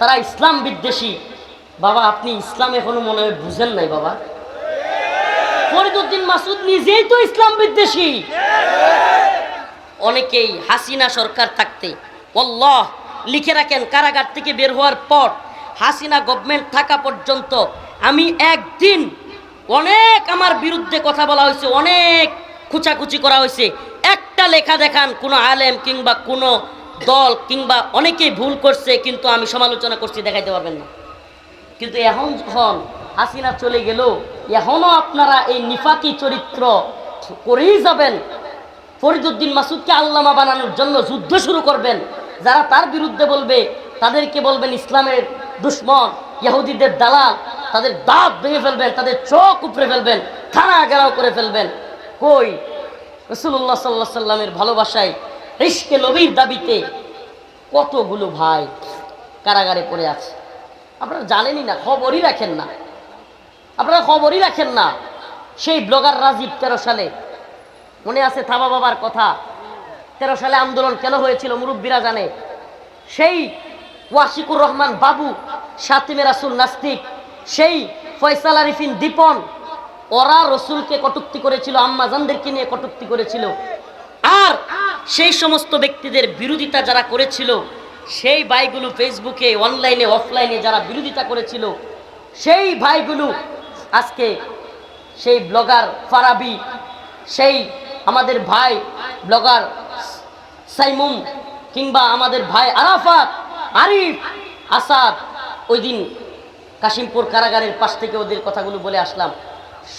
তারা ইসলাম বিদ্বেষী। বাবা, আপনি ইসলাম এখনও মনে হয় বুঝেন নাই বাবা। ফরিদুদ্দিন মাসুদ নিজেই তো ইসলাম বিদ্বেষী। অনেকেই হাসিনা সরকার থাকতে অল্লাহ লিখে রাখেন কারাগার থেকে বের হওয়ার পর হাসিনা গভর্নমেন্ট থাকা পর্যন্ত আমি একদিন অনেক আমার বিরুদ্ধে কথা বলা হয়েছে, অনেক খুচাখুচি করা হয়েছে। একটা লেখা দেখান, কোনো আলেম কিংবা কোনো দল কিংবা অনেকেই ভুল করছে, কিন্তু আমি সমালোচনা করছি, দেখাইতে পারবেন না। কিন্তু এখন যখন হাসিনা চলে গেল এখনও আপনারা এই নিফাকি চরিত্র করেই যাবেন। ফরিদুদ্দিন মাসুদকে আল্লামা বানানোর জন্য যুদ্ধ শুরু করবেন। যারা তার বিরুদ্ধে বলবে, তাদেরকে বলবেন ইসলামের দুশ্মন ইহুদিদের দালাল, তাদের দাঁত ভেঙে ফেলবেন, তাদের চোখ উপড়ে ফেলবেন, থানা গেরাও করে ফেলবেন। কই? রসুল্লাহ সাল্লাহ সাল্লামের ভালোবাসায় রিস্কে নবীর দাবিতে কতগুলো ভাই কারাগারে পড়ে আছে। আপনারা জানেনই না, খবরই রাখেন না। আপনারা খবরই রাখেন না, সেই ব্লগার রাজীব তেরো সালে। মনে আছে থাবা বাবার কথা? তেরো সালে আন্দোলন কেন হয়েছিল মুরব্বীরা জানে? সেই ওয়াশিকুর রহমান বাবু, সাতিমে রাসুল নাস্তিক, সেই ফয়সাল আরিফিন দীপন, ওরা রসুলকে কটুক্তি করেছিল আম্মাজানদেরকে নিয়ে কটুক্তি করেছিল। আর সেই সমস্ত ব্যক্তিদের বিরোধিতা যারা করেছিল, সেই ভাইগুলো ফেসবুকে, অনলাইনে, অফলাইনে যারা বিরোধিতা করেছিল, সেই ভাইগুলো আজকে সেই ব্লগার ফারাবি, সেই আমাদের ভাই ব্লগার সাইমুম কিংবা আমাদের ভাই আরাফাত, আরিফ, আসাদ ওই দিন কাশিমপুর কারাগারের পাশ থেকে ওদের কথাগুলো বলে আসলাম।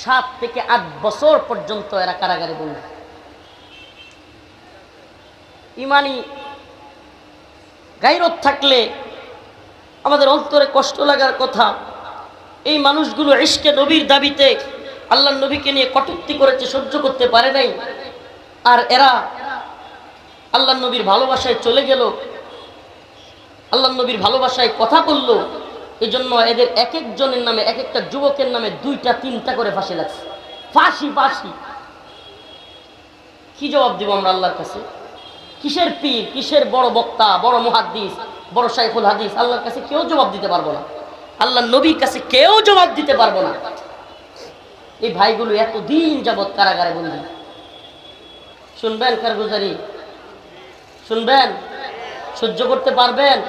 সাত থেকে আট বছর পর্যন্ত এরা কারাগারে বন্ধু ইমানি গাইরত থাকলে আমাদের অন্তরে কষ্ট লাগার কথা। এই মানুষগুলো ইশকে নবীর দাবিতে আল্লাহ নবীকে নিয়ে কটূক্তি করেছে, সহ্য করতে পারে নাই। আর এরা আল্লাহ নবীর ভালোবাসায় চলে গেল। আল্লাহ নবীর ভালোবাসায় কথা বলল। এই জন্য এদের এক একজনের নামে, এক একটা যুবকের নামে দুইটা, তিনটা করে ফাঁসি লাগছে। ফাঁসি ফাঁসি। কি জবাব দিব আমরা আল্লাহর কাছে? কিসের পীর, কিসের বড় বক্তা, বড় মুহাদ্দিস, বড় শাইখুল হাদিস? আল্লাহর কাছে কেউ জবাব দিতে পারব না। আল্লাহ নবীর কাছে কেউ জবাব দিতে পারব না। এই ভাইগুলো এতদিন যাবৎ কারাগারে বন্দি। শুনবেন কারগুজারি? শুনবেন? সহ্য করতে পারবেন?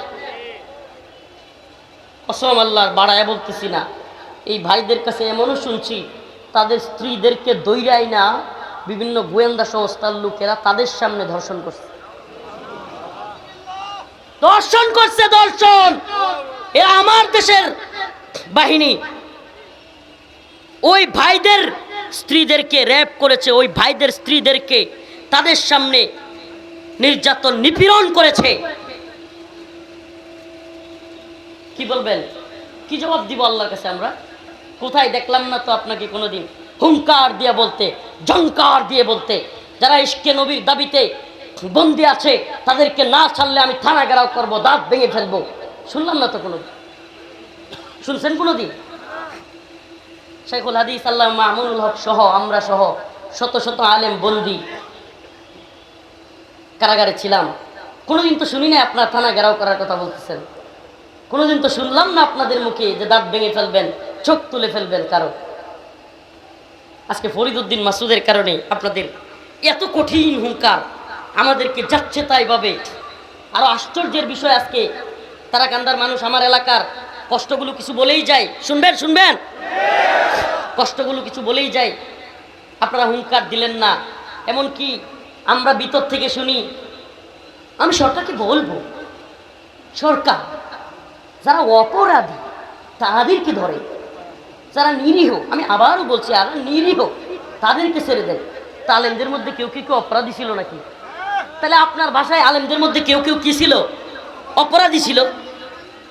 অসম আল্লাহর বাড়ায় বলতেছি না। এই ভাইদের কাছে এমনও শুনছি, তাদের স্ত্রীদেরকে দৈরাই না, বিভিন্ন গোয়েন্দা সংস্থার লোকেরা তাদের সামনে ধর্ষণ করছে। দর্শন করছে, দর্শন। এ আমার দেশের বাহিনী। ওই ভাইদের স্ত্রীদেরকে র্যাপ করেছে, ওই ভাইদের স্ত্রীদেরকে তাদের সামনে নির্যাতন, নিপীড়ন করেছে। কি বলবেন? কি জবাব দিব আল্লাহর কাছে আমরা? কোথায় দেখলাম না তো আপনাকে কোনোদিন? হুঙ্কার দিয়ে বলতে জঙ্কার দিয়ে বলতে। যারা ইস্কে নবীর দাবিতে বন্দি আছে, তাদেরকে না ছাড়লে আমি থানা গেরাও করব, দাঁত ভেঙে ফেলব। শুনলাম না তো কোনো শুনছেন কোনোদিন? শেখুল হাদিস, আল্লাহ মামুনুল হক সহ, আমরা সহ শত শত আলেম বন্দি কারাগারে ছিলাম। কোনোদিন তো শুনি না আপনার থানা গেরাও করার কথা বলতেছেন। কোনোদিন তো শুনলাম না আপনাদের মুখে যে দাঁত ভেঙে ফেলবেন, চোখ তুলে ফেলবেন কারও। আজকে ফরিদুদ্দিন মাসুদের কারণে আপনাদের এত কঠিন হুঙ্কার আমাদেরকে যাচ্ছে তাই ভাবে। আরও আশ্চর্যের বিষয় আজকে তারা কান্দার মানুষ আমার এলাকার, কষ্টগুলো কিছু বলেই যায়। শুনবেন শুনবেন? কষ্টগুলো কিছু বলেই যায়। আপনারা হুঙ্কার দিলেন না। এমনকি আমরা ভিতর থেকে শুনি, আমি সরকারকে বলব, সরকার, যারা অপরাধী, তাদেরকে ধরে। যারা নিরীহ, আমি আবারও বলছি আর নিরীহ, তাদেরকে ছেড়ে দেয় তা আলেমদের মধ্যে কেউ কেউ কেউ অপরাধী ছিল নাকি? তাহলে আপনার ভাষায় আলেমদের মধ্যে কেউ কেউ কি ছিল? অপরাধী ছিল।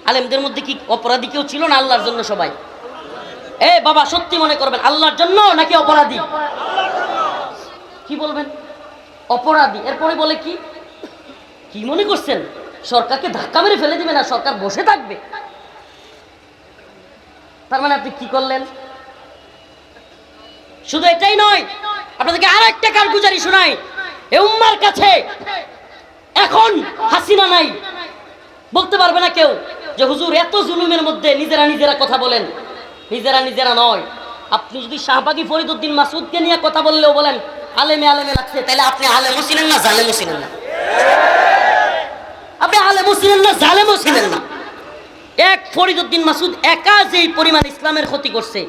আলেমদের মধ্যে কি অপরাধী কেউ ছিল না আল্লাহর জন্য সবাই? এ বাবা, সত্যি মনে করবেন, আল্লাহর জন্য নাকি অপরাধী? কি বলবেন? অপরাধী। এরপরে বলে কি? কি মনে করছেন? সরকারকে ধাক্কা মেরে ফেলে দিবে না? সরকার বসে থাকবে। তার মানে আপনি কি করলেন? শুধু এটাই নয়, আপনাদেরকে আর একটা কারগুজারি শোনাই। এ উম্মার কাছে। এখন হাসিনা নাই। বলতে পারবে না কেউ যে হুজুর এত জুলুমের মধ্যে নিজেরা নিজেরা কথা বলেন। নিজেরা নিজেরা নয়। আপনি যদি শাহবাগি ফরিদুদ্দিন মাসুদকে নিয়ে কথা বললেও বলেন, আলেমে আলেমে লাগছে, তাহলে আপনি আলেমও ছিলেন না, জালেমও ছিলেন না। আপনি আলেমও ছিলেন না, জালেমও ছিলেন না। এক ফরিদুদ্দিন মাসুদ একা যেই পরিমাণ ইসলামের ক্ষতি করছে,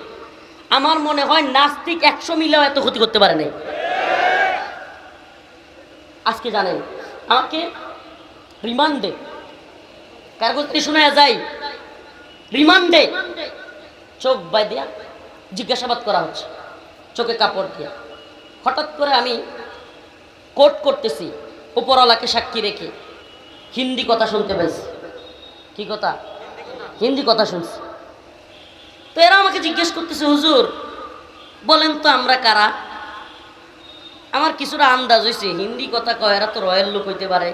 আমার মনে হয় নাস্তিক একশো মিলেও এত ক্ষতি করতে পারে নাই। আজকে জানেন। আমাকে রিমান্ডে করতে শোনা যায়, রিমান্ডে চোখ বাই দিয়া জিজ্ঞাসাবাদ করা হচ্ছে, চোখে কাপড় দিয়া। হঠাৎ করে আমি কোর্ট করতেছি, উপরওয়ালাকে সাক্ষী রেখে। হিন্দি কথা শুনতে পেয়েছি। কি কথা? হিন্দি কথা শুনছি। তো এরা আমাকে জিজ্ঞেস করতেছে, হুজুর, বলেন তো আমরা কারা? আমার কিছুটা আন্দাজ হয়েছে হিন্দি কথা কয়, এরা তো রয়্যাল লোক হইতে পারে।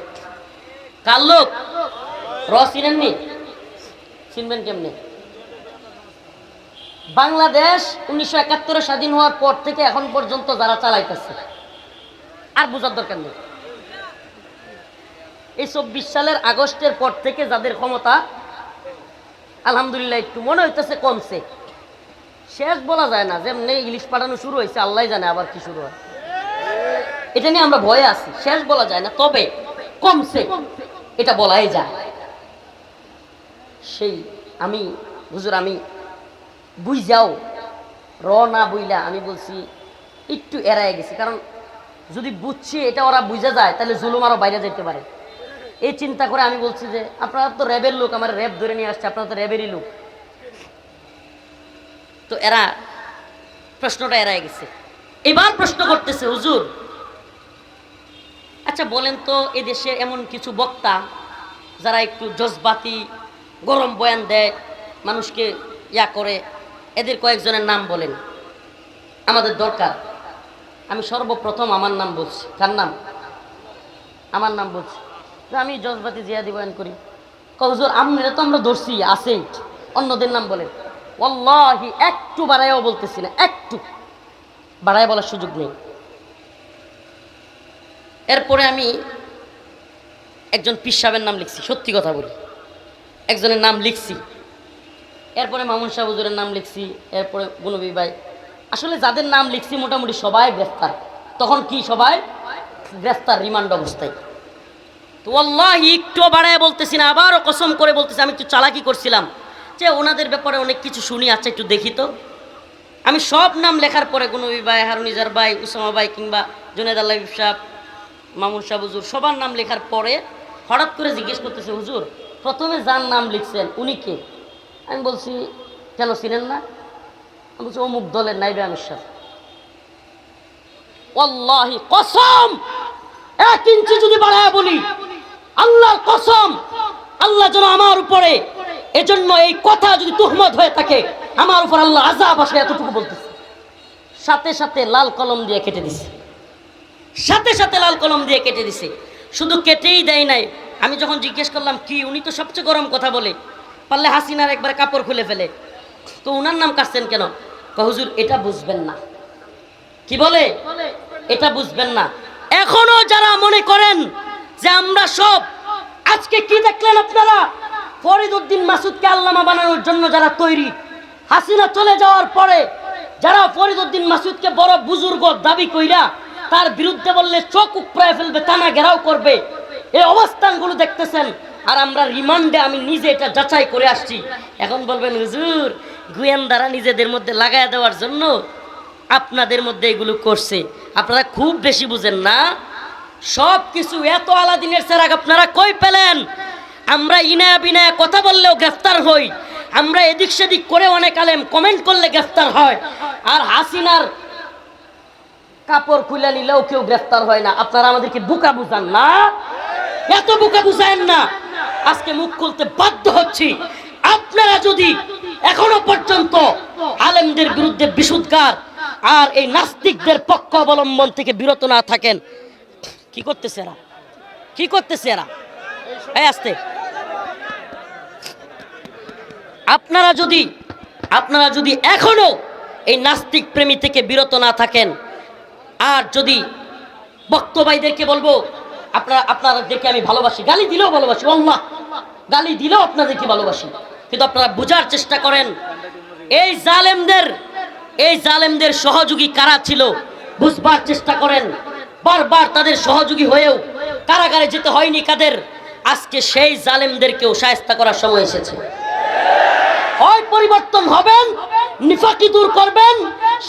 কার লোক? র চিনেননি চিনবেন কেমনি? বাংলাদেশ উনিশশো একাত্তরে স্বাধীন হওয়ার পর থেকে এখন পর্যন্ত যারা চালাইতেছে। আর বোঝার দরকার নেই। এই চব্বিশ সালের আগস্টের পর থেকে যাদের ক্ষমতা, আলহামদুলিল্লাহ একটু মনে হইতেছে কমছে। শেষ বলা যায় না, যেমনি ইলিশ পাঠানো শুরু হয়েছে আল্লাহ জানে আবার কি শুরু হয়। এটা নিয়ে আমরা ভয়ে আছি। শেষ বলা যায় না, তবে কমছে। এটা বলাই যায়। সেই আমি, হুজুর আমি বুঝ যাও র না বুইলা আমি বলছি একটু এড়ায় গেছি। কারণ যদি বুঝছি এটা ওরা বুঝে যায়, তাহলে জুলুম আরও বাইরে যেতে পারে। এই চিন্তা করে আমি বলছি যে, আপনারা তো র্যাবের লোক, আমার র্যাব ধরে নিয়ে আসছে, আপনারা তো র্যাবেরই লোক। তো এরা প্রশ্নটা এড়ায় গেছে। এবার প্রশ্ন করতেছে, হুজুর আচ্ছা বলেন তো এদেশে এমন কিছু বক্তা যারা একটু জজবাতি, গরম বয়ান দেয়, মানুষকে ইয়া করে, এদের কয়েকজনের নাম বলেন। আমাদের দরকার। আমি সর্বপ্রথম আমার নাম বলছি। কার নাম? আমার নাম বলছি। আমি জজবাতি জিয়াদি বয়ান করি। কজোর আমরা তো আমরা ধরছি, আছেই। অন্যদের নাম বলেন। ওল্লাহি একটু বাড়াইও বলতেছি না, একটু। বাড়ায় বলার সুযোগ নেই। এরপরে আমি একজন পীর সাহেবের নাম লিখছি, সত্যি কথা বলি। একজনের নাম লিখছি। এরপরে মামুন শাহ হুজুরের নাম লিখছি, এরপরে গুনবী ভাই। আসলে যাদের নাম লিখছি মোটামুটি সবাই গ্রেফতার। তখন কি সবাই? গ্রেফতার, রিমান্ড অবস্থায়। তো আল্লাহ একটু বাড়ায় বলতেছি না, আবারও কসম করে বলতেছি, আমি একটু চালাকি করছিলাম। যে ওনাদের ব্যাপারে অনেক কিছু শুনি আচ্ছা একটু দেখি তো। আমি সব নাম লেখার পরে গুনবী ভাই হারুনিজার ভাই, উসামা ভাই কিংবা জুনেদ আল্লাহ সাহ মামুন শাহ হুজুর, সবার নাম লেখার পরে হঠাৎ করে জিজ্ঞেস করতেছে, হুজুর, প্রথমে যার নাম লিখছেন, উনি কে? আমি বলছি, কেন ছিলেন না? আমি বলছি, অমুক দলের নাইবে আমির শাহ কসম! এক ইঞ্চি যদি বাড়ায় বলি, আল্লাহর কসম! আল্লাহ যেন আমার উপরে, এজন্য এই কথা যদি তুহমত হয়ে থাকে, আমার উপর আল্লাহ আজাব আসে এতটুকু বলতেছে। সাথে সাথে লাল কলম দিয়ে কেটে দিছে। সাথে সাথে লাল কলম দিয়ে কেটে দিছে। শুধু কেটেই দেয় নাই। আমি যখন জিজ্ঞেস করলাম, কি উনি তো সবচেয়ে গরম কথা বলে? পারলে হাসিনার একবার কাপড় খুলে ফেলে। তো উনার নাম কাটছেন কেন? হুজুর, এটা বুঝবেন না। কি বলে? এটা বুঝবেন না। এখনও যারা মনে করেন যে আমরা সব, আজকে কি দেখলেন আপনারা? ফরিদউদ্দিন মাসুদকে আল্লামা বানানোর জন্য যারা তৈরি, হাসিনা চলে যাওয়ার পরে যারা ফরিদউদ্দিন মাসুদকে বড় বুজুর্গ দাবি কইরা তার বিরুদ্ধে বললে চোখ উপড়ায় ফেলবে, টানা ঘেরাও করবে। এই অবস্থানগুলো দেখতেছেন, আর আমরা রিমান্ডে আমি নিজে এটা যাচাই করে আসছি। এখন বলবেন, হুজুর, গোয়েন্দারা নিজেদের মধ্যে লাগায় দেওয়ার জন্য আপনাদের মধ্যে এগুলো করছে। আপনারা খুব বেশি বুঝেন না। সব কিছু এত আলাদিনের সেরাক আপনারা কই পেলেন? আমরা ইনায়া বিনায়া কথা বললেও গ্রেফতার হই। আমরা এদিক সেদিক করে অনেক আলেম, কমেন্ট করলে গ্রেফতার হয়। আর হাসিনার কাপড় খুলে নিলেও কেউ গ্রেফতার হয় না। আপনারা আমাদেরকে বুকা বুঝান না? এত বুকা বুঝায়েন না। আজকে মুখ খুলতে বাধ্য হচ্ছি। আপনারা যদি এখনও পর্যন্ত আলেমদের বিরুদ্ধে বিশুদ্ধার আর এই নাস্তিকদের পক্ষ অবলম্বন থেকে বিরত না থাকেন, কি করতেছে এরা? কি করতেছে এরা? এই আসতে। আপনারা যদি আপনারা যদি এখনও এই নাস্তিক প্রেমী থেকে বিরত না থাকেন আর যদি বক্তবাইদেরকে বলব, আপনারা, আপনাদেরকে আমি ভালোবাসি, গালি দিলেও ভালোবাসি আল্লাহ গালি দিলেও আপনাদেরকে ভালোবাসি, কিন্তু আপনারা বোঝার চেষ্টা করেন, এই জালেমদের এই জালেমদের সহযোগী কারা ছিল, বুঝবার চেষ্টা করেন, বারবার তাদের সহযোগী হয়েও কারাগারে যেতে হয়নি কাদের, আজকে সেই জালেমদেরকেও সায়স্তা করার সময় এসেছে। হয় পরিবর্তন হবেন, নিফাকি দূর করবেন,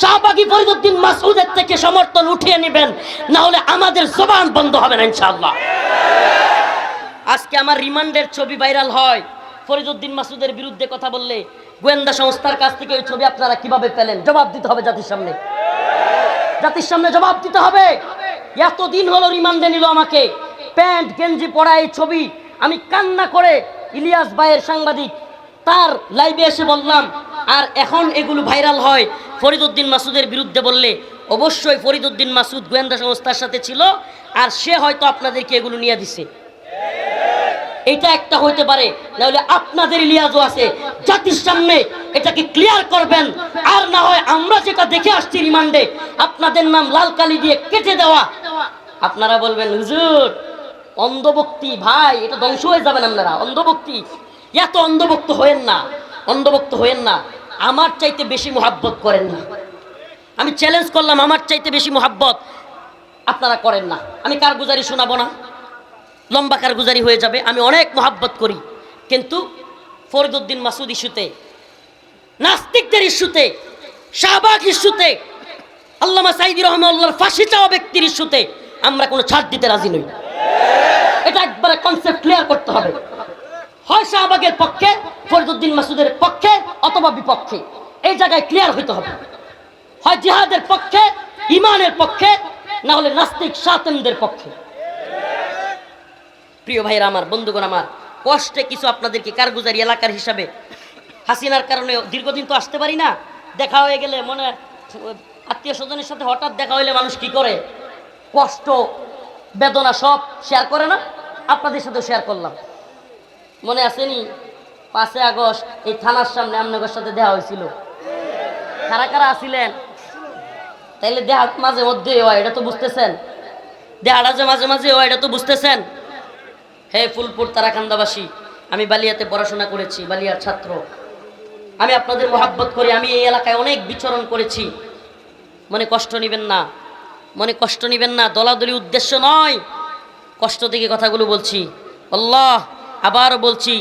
শাহবাগী ফরিদুদ্দিন থেকে সমর্থন উঠিয়ে নেবেন না হলে আমাদের জবান বন্ধ হবে না আজকে আমার রিমান্ডের ছবি ভাইরাল হয়। ফরিদুদ্দিন মাসুদের বিরুদ্ধে কথা বললে গোয়েন্দা সংস্থার কাছ থেকে ওই ছবি আপনারা কীভাবে পেলেন? জবাব দিতে হবে জাতির সামনে। জাতির সামনে জবাব দিতে হবে। এতদিন হলো রিমান্ডে নিল আমাকে। প্যান্ট, গেঞ্জি পরা এই ছবি। আমি কান্না করে ইলিয়াস ভাইয়ের সাংবাদিক তার লাইভে এসে বললাম, আর এখন এগুলো ভাইরাল হয়। ফরিদুদ্দিন মাসুদের বিরুদ্ধে বললে, অবশ্যই ফরিদুদ্দিন মাসুদ গোয়েন্দা সংস্থার সাথে ছিল, আর সে হয়তো আপনাদেরকে এগুলো নিয়ে দিছে। এটা একটা হইতে পারে, নাহলে আপনাদের লিয়াজও আছে। জাতির সামনে এটাকে ক্লিয়ার করবেন, আর না হয় আমরা যেটা দেখে আসছি রিমান্ডে, আপনাদের নাম লাল কালি দিয়ে কেটে দেওয়া। আপনারা বলবেন, হুজুর, অন্ধভক্তি, ভাই, এটা ধ্বংস হয়ে যাবেন আপনারা, অন্ধভক্তি। এত অন্ধভক্ত হয়েন না, অন্ধভক্ত হয়েন না। আমার চাইতে বেশি মোহাব্বত করেন না। আমি চ্যালেঞ্জ করলাম, আমার চাইতে বেশি মোহাব্বত আপনারা করেন না। আমি কারগুজারি শোনাবো না। লম্বা কারগুজারি হয়ে যাবে। আমি অনেক মোহাব্বত করি। কিন্তু ফরিদুদ্দিন মাসুদ ইস্যুতে, নাস্তিকদের ইস্যুতে, শাহবাগ ইস্যুতে, আল্লামা সাইদি রহমাল্লাহর ফাঁসি চাওয়া ব্যক্তির ইস্যুতে আমরা কোনো ছাড় দিতে রাজি নই। এটা একবারে কনসেপ্ট ক্লিয়ার করতে হবে। হয় শাহবাগের পক্ষে ফরিদুদ্দিন মাসুদের পক্ষে অথবা বিপক্ষে। এই জায়গায় ক্লিয়ার হইতে হবে। হয় জিহাদের পক্ষে, ইমানের পক্ষে, না হলে নাস্তিক সাতেমদের পক্ষে। প্রিয় ভাইরা আমার, বন্ধুগণ আমার, কষ্টে কিছু আপনাদেরকে কারগুজারি এলাকার হিসাবে হাসিনার কারণে দীর্ঘদিন তো আসতে পারি না। দেখা হয়ে গেলে মনে আত্মীয় স্বজনের সাথে হঠাৎ দেখা হইলে মানুষ কি করে? কষ্ট, বেদনা সব শেয়ার করে না? আপনাদের সাথে শেয়ার করলাম। মনে আসেনি পাঁচই আগস্ট এই থানার সামনে আপনাদের সাথে দেওয়া হয়েছিল। কারা কারা আসিলেন তাইলে দেহা মাঝে মধ্যে হয়, এটা তো বুঝতেছেন। দেহাটা যে মাঝে মাঝে হয়, এটা তো বুঝতেছেন। হে ফুলপুর তারাকান্দাবাসী, আমি বালিয়াতে পড়াশোনা করেছি, বালিয়ার ছাত্র। আমি আপনাদের মোহাব্বত করি, আমি এই এলাকায় অনেক বিচরণ করেছি। মনে কষ্ট নেবেন না, মনে কষ্ট নেবেন না দলাদলি উদ্দেশ্য নয়। কষ্ট থেকে কথাগুলো বলছি। আল্লাহ আবারও বলছি,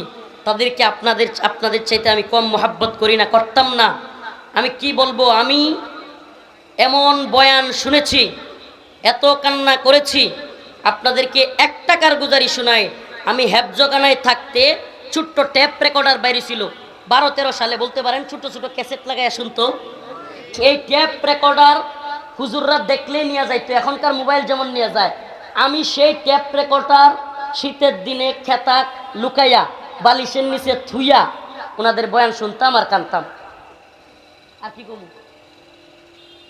তাদেরকে আপনাদের আপনাদের চাইতে আমি কম মোহাব্বত করি না, করতাম না। আমি কি বলব? আমি এমন বয়ান শুনেছি, এত কান্না করেছি, আপনাদেরকে এক টাকার গুজারি শোনায়, আমি হেফজগানায় থাকতে ছোট্ট ট্যাপ রেকর্ডার বাইরে ছিল। বারো তেরো সালে, বলতে পারেন, ছোট ছোট ক্যাসেট লাগাই শুনতো। এই ট্যাপ রেকর্ডার হুজুররা দেখলে নিয়ে যাইতো, এখনকার মোবাইল যেমন নিয়ে যায়। আমি সেই ট্যাপ রেকর্ডার শীতের দিনে খেতা লুকাইয়া, বালিশের নিচে থুইয়া ওনাদের বয়ান শুনতাম আর কানতাম। আর কি কমু?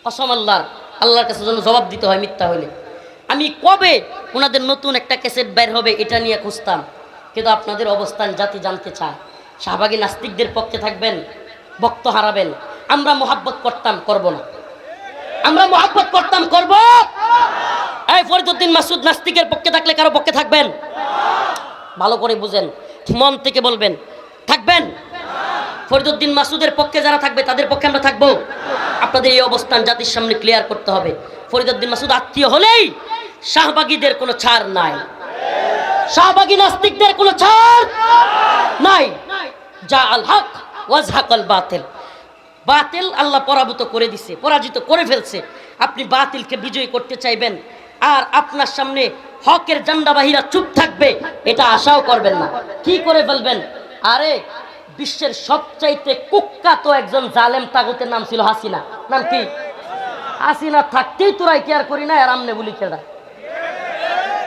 কসম আল্লাহর আল্লাহর কাছে যেন জবাব দিতে হয় মিথ্যা হইলে। আমি কবে ওনাদের নতুন একটা ক্যাসেট বের হবে এটা নিয়ে খুঁজতাম। কিন্তু আপনাদের অবস্থান জাতি জানতে চায়। শাহবাগী নাস্তিকদের পক্ষে থাকবেন, বক্ত হারাবেন। আমরা মোহাব্বত করতাম, করব না। আমরা মোহাব্বত করতাম, করব? এই ফরিদুদ্দিন মাসুদ নাস্তিকের পক্ষে থাকলে কারও পক্ষে থাকবেন? ভালো করে বুঝেন, মন থেকে বলবেন। থাকবেন? ফরিদুদ্দিন মাসুদের পক্ষে যারা থাকবে, তাদের পক্ষে আমরা থাকব। আপনাদের এই অবস্থান জাতির সামনে ক্লিয়ার করতে হবে। ফরিদুদ্দিন মাসুদ আত্মীয় হলেই শাহবাগীদের কোনো ছাড় নাই। শাহবাগী নাস্তিকদের কোনো ছাড় নাই। যা আল হক, ওয়াজ হাকল বাতিল। বাতিল আল্লাহ পরাভূত করে দিছে, পরাজিত করে ফেলছে। আপনি বাতিলকে বিজয়ী করতে চাইবেন? আর আপনার সামনে হকের জান্ডাবাহীরা চুপ থাকবে, এটা আশাও করবেন না। কি করে ফেলবেন আরে, বিশ্বের সবচাইতে কুখ্যাত একজন জালেম তাগুতের নাম ছিল হাসিনা। নাম কি? হাসিনা থাকতেই তোরাই কেয়ার করি না আর আমনে বলি কেডা?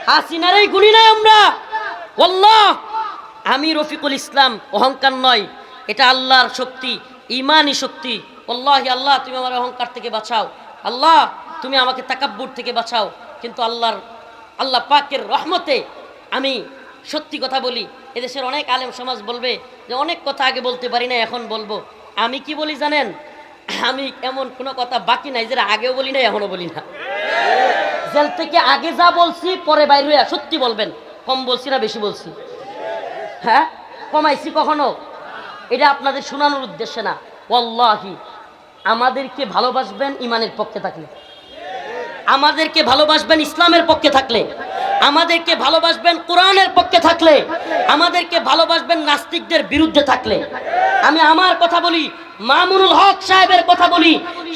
হাসিনারই গুলি নাই আমরা। আল্লাহ আমি রফিকুল ইসলাম, অহংকার নয়, এটা আল্লাহর শক্তি, ইমানই শক্তি। আল্লাহ আল্লাহ, তুমি আমার অহংকার থেকে বাঁচাও। আল্লাহ, তুমি আমাকে তাকাব্বুর থেকে বাঁচাও। কিন্তু আল্লাহর, আল্লাহ পাকের রহমতে আমি সত্যি কথা বলি, এদেশের অনেক আলেম সমাজ বলবে যে অনেক কথা আগে বলতে পারি না এখন বলব। আমি কি বলি জানেন? আমি এমন কোনো কথা বাকি নাই যেটা আগেও বলি না এখনও বলি না। জেল থেকে আগে যা বলছি, পরে বাইরে সত্যি বলবেন। কম বলছি না বেশি বলছি? হ্যাঁ? কমাইছি কখনো? এটা আপনাদের শোনানোর উদ্দেশ্যে না। ওয়াল্লাহি, আমাদেরকে ভালোবাসবেন, ইমানের পক্ষে থাকলে। আমাদেরকে ভালোবাসবেন ইসলামের পক্ষে থাকলে, আমাদেরকে ভালোবাসবেন কোরআনের পক্ষে থাকলে, আমাদেরকে ভালোবাসবেন নাস্তিকদের বিরুদ্ধে থাকলে। আমি আমার কথা বলি, মামুনুল হক সাহেবের কথা বলি,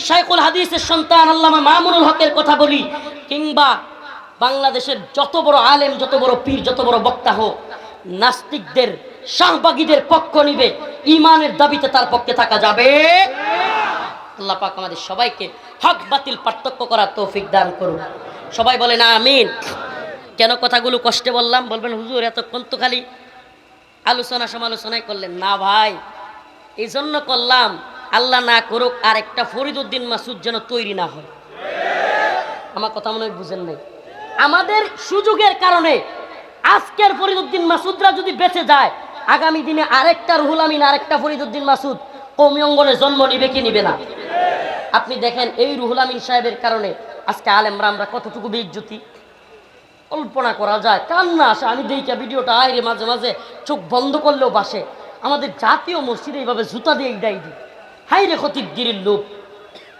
শাইখুল হাদিসের সন্তান আল্লামা মামুনুল হকের কথা বলি, কিংবা বাংলাদেশের যত বড় আলেম, যত বড় পীর, যত বড় বক্তা হোক, নাস্তিকদের, শাহবাগীদের পক্ষ নিবে ইমানের দাবিতে তার পক্ষে থাকা যাবে। আল্লাহ পাক আমাদের সবাইকে হক বাতিল পার্থক্য করার তৌফিক দান করুন। সবাই বলে না আমিন। কেন কথাগুলো কষ্টে বললাম? বলবেন, হুজুর, এতক্ষণ তো খালি আলোচনা সমালোচনাই করলেন। না ভাই এই জন্য করলাম, আল্লাহ না করুক, আর একটা ফরিদুদ্দিন মাসুদ যেন তৈরি না হয়। আমার কথা মনে হয় বুঝেন নাই। আমাদের সুযোগের কারণে আজকের ফরিদুদ্দিন মাসুদরা যদি বেঁচে যায়, আগামী দিনে আরেকটা রুহুল আমিন, আরেকটা ফরিদুদ্দিন মাসুদ কৌমি অঙ্গনে জন্ম নিবে কি নিবে না? আপনি দেখেন এই রুহুল আমিন সাহেবের কারণে আজকে আলেমরা আমরা কতটুকু বেইজ্জতি? কল্পনা করা যায়, কান্না আসে। আমি দেইকা ভিডিওটা আয়রে মাঝে মাঝে চোখ বন্ধ করলেও বাসে। আমাদের জাতীয় মসজিদে এইভাবে জুতা দিয়ে ইডাই দিই। হাই রে খতিবগিরির লোক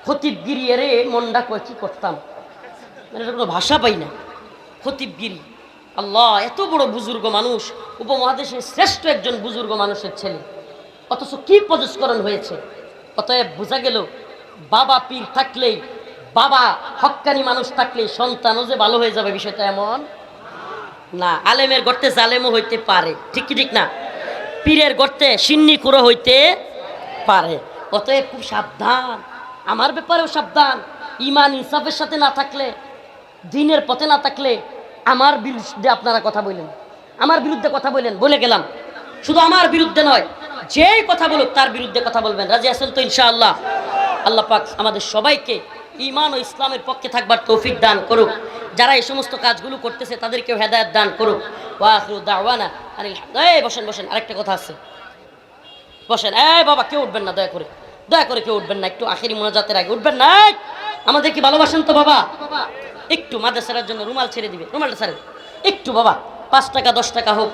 খতিবগিরি, এরে মনটা কয়, কি করতাম? মানে কোনো ভাষা পাই না। খতিবগিরি। আল্লাহ, এত বড় বুজুর্গ মানুষ, উপমহাদেশের শ্রেষ্ঠ একজন বুজুর্গ মানুষের ছেলে। অথচ কী প্রজস্করণ হয়েছে? অতএব বোঝা গেল বাবা পীর থাকলেই, বাবা হক্কানি মানুষ থাকলেই সন্তানও যে ভালো হয়ে যাবে বিষয়টা এমন? না, আলেমের গর্তে জালেমও হইতে পারে। ঠিক কি ঠিক না? পীরের গর্তে সিন্নি কুড়ো হইতে পারে। অতএব খুব সাবধান। আমার ব্যাপারেও সাবধান। ইমান ইনসাফের সাথে না থাকলে, দিনের পথে না থাকলে আমার বিরুদ্ধে আপনারা কথা বললেন আমার বিরুদ্ধে কথা বললেন বলে গেলাম। শুধু আমার বিরুদ্ধে নয়, যেই কথা বলুক তার বিরুদ্ধে কথা বলবেন। রাজি আছেন তো ইনশাআল্লাহ? আল্লাহ পাক আমাদের সবাইকে ইমান ও ইসলামের পক্ষে থাকবার তৌফিক দান করুক। যারা এই সমস্ত কাজগুলো করতেছে, তাদেরকেও হেদায়ত দান করুক। ওয়াখরু দাওয়ানা এই, বসেন বসেন, আরেকটা কথা আছে। বসেন, এই বাবা, কেউ উঠবেন না, দয়া করে। দয়া করে কেউ উঠবেন না, একটু আখেরি মোনাজাতের আগে উঠবেন না। আমাদের কি ভালোবাসেন তো বাবা? একটু মাদ্রাসার জন্য রুমাল ছেড়ে দিবে। রুমালটা ছেড়ে একটু বাবা, পাঁচ টাকা, দশ টাকা হোক।